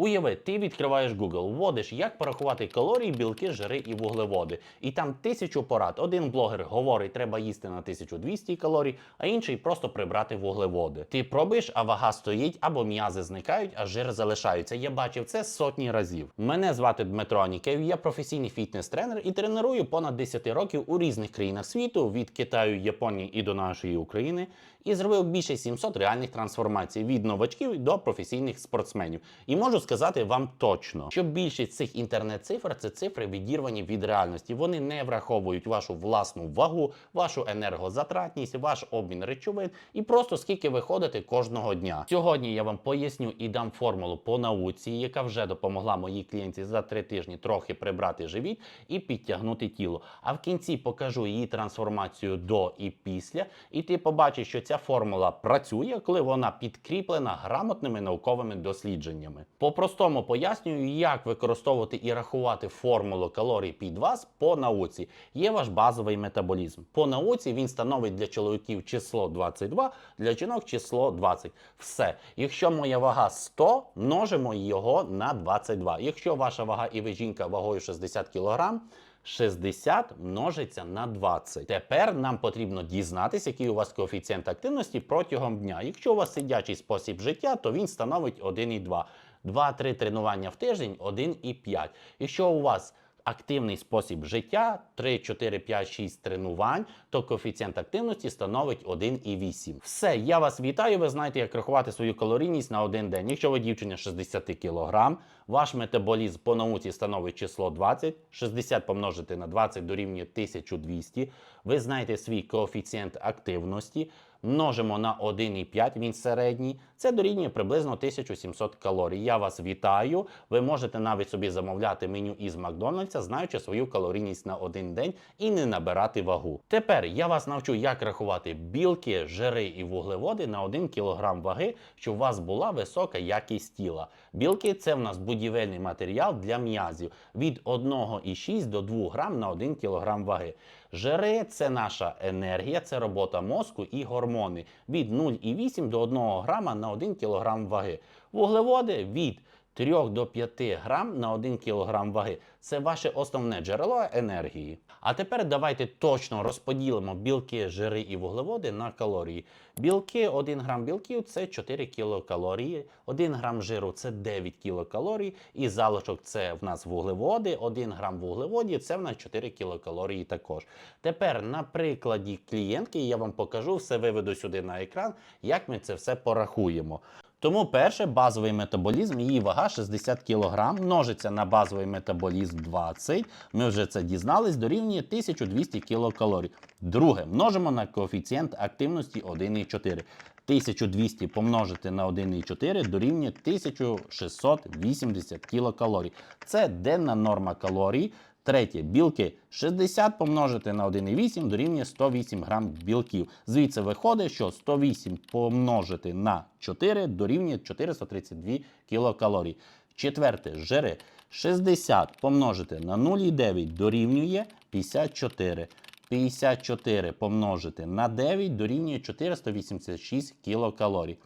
Уяви, ти відкриваєш Google, вводиш, як порахувати калорії, білки, жири і вуглеводи. І там тисячу порад. Один блогер говорить, треба їсти на 1200 калорій, а інший просто прибрати вуглеводи. Ти пробуєш, а вага стоїть, або м'язи зникають, а жир залишаються. Я бачив це сотні разів. Мене звати Дмитро Анікеєв, я професійний фітнес-тренер і треную понад 10 років у різних країнах світу від Китаю, Японії і до нашої України. І зробив більше 700 реальних трансформацій від новачків до професійних спортсменів. І можу сказати вам точно, що більшість цих інтернет-цифр це цифри відірвані від реальності. Вони не враховують вашу власну вагу, вашу енергозатратність, ваш обмін речовин і просто скільки ви ходите кожного дня. Сьогодні я вам поясню і дам формулу по науці, яка вже допомогла моїй клієнті за три тижні трохи прибрати живіт і підтягнути тіло. А в кінці покажу її трансформацію до і після, і ти побачиш, що ця формула працює, коли вона підкріплена грамотними науковими дослідженнями. По-простому пояснюю, як використовувати і рахувати формулу калорій під вас по науці. Є ваш базовий метаболізм. По науці він становить для чоловіків число 22, для жінок число 20. Все. Якщо моя вага 100, множимо його на 22. Якщо ваша вага і ви жінка вагою 60 кг, 60 множиться на 20. Тепер нам потрібно дізнатися, який у вас коефіцієнт активності протягом дня. Якщо у вас сидячий спосіб життя, то він становить 1,2. 2-3 тренування в тиждень 1,5. Якщо у вас активний спосіб життя 3, 4, 5, 6 тренувань, то коефіцієнт активності становить 1,8. Все, я вас вітаю. Ви знаєте, як рахувати свою калорійність на один день. Якщо ви дівчина 60 кг, ваш метаболізм по науці становить число 20, 60 помножити на 20 дорівнює 1200. Ви знаєте свій коефіцієнт активності. Множимо на 1,5, він середній. Це дорівнює приблизно 1700 калорій. Я вас вітаю. Ви можете навіть собі замовляти меню із Макдональдса, знаючи свою калорійність на один день і не набирати вагу. Тепер я вас навчу, як рахувати білки, жири і вуглеводи на 1 кг ваги, щоб у вас була висока якість тіла. Білки це в нас будівельний матеріал для м'язів від 1,6 до 2 грам на 1 кг ваги. Жири це наша енергія, це робота мозку і гормони від 0,8 до 1 грама на 1 кг ваги. Вуглеводи від 3 до 5 грам на 1 кг ваги. Це ваше основне джерело енергії. А тепер давайте точно розподілимо білки, жири і вуглеводи на калорії. Білки, 1 грам білків це 4 кілокалорії, 1 грам жиру це 9 кілокалорій, і залишок це в нас вуглеводи, 1 грам вуглеводів це в нас 4 кілокалорії також. Тепер на прикладі клієнтки я вам покажу, все виведу сюди на екран, як ми це все порахуємо. Тому перше базовий метаболізм, її вага 60 кг, множиться на базовий метаболізм 20. Ми вже це дізнались, дорівнює 1200 кілокалорій. Друге, множимо на коефіцієнт активності 1,4. 1200 помножити на 1,4 дорівнює 1680 кілокалорій. Це денна норма калорій. Третє, білки 60 помножити на 1,8 дорівнює 108 грам білків. Звідси виходить, що 108 помножити на 4 дорівнює 432 кілокалорій. Четверте, жири 60 помножити на 0,9 дорівнює 54. 54 помножити на 9 дорівнює 486 кілокалорій.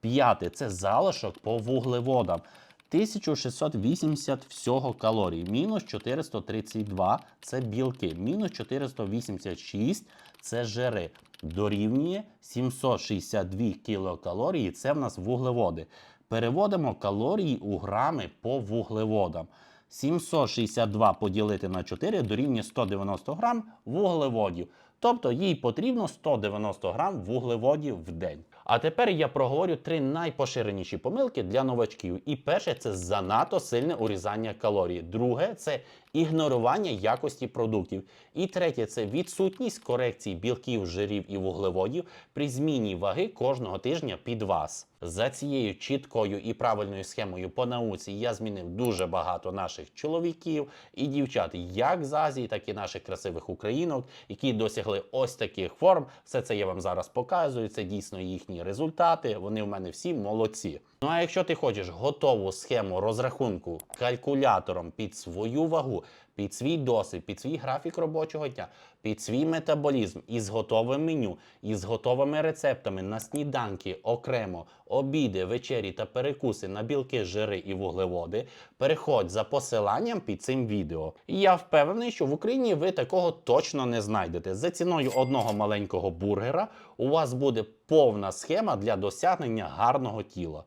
П'яте це залишок по вуглеводам. 1680 всього калорій, мінус 432 це білки, мінус 486 це жири. Дорівнює 762 кілокалорії, це в нас вуглеводи. Переводимо калорії у грами по вуглеводам. 762 поділити на 4 дорівнює 190 грам вуглеводів. Тобто їй потрібно 190 грам вуглеводів в день. А тепер я проговорю три найпоширеніші помилки для новачків. І перше це занадто сильне урізання калорій. Друге це ігнорування якості продуктів. І третє це відсутність корекції білків, жирів і вуглеводів при зміні ваги кожного тижня під вас. За цією чіткою і правильною схемою по науці я змінив дуже багато наших чоловіків і дівчат, як з Азії, так і наших красивих українок, які досягли ось таких форм. Все це я вам зараз показую. Це дійсно їхні результати. Вони в мене всі молодці. Ну а якщо ти хочеш готову схему розрахунку калькулятором під свою вагу, під свій досвід, під свій графік робочого дня, під свій метаболізм із готовим меню, із готовими рецептами на сніданки окремо, обіди, вечері та перекуси на білки, жири і вуглеводи, переходь за посиланням під цим відео. І я впевнений, що в Україні ви такого точно не знайдете. За ціною одного маленького бургера у вас буде повна схема для досягнення гарного тіла.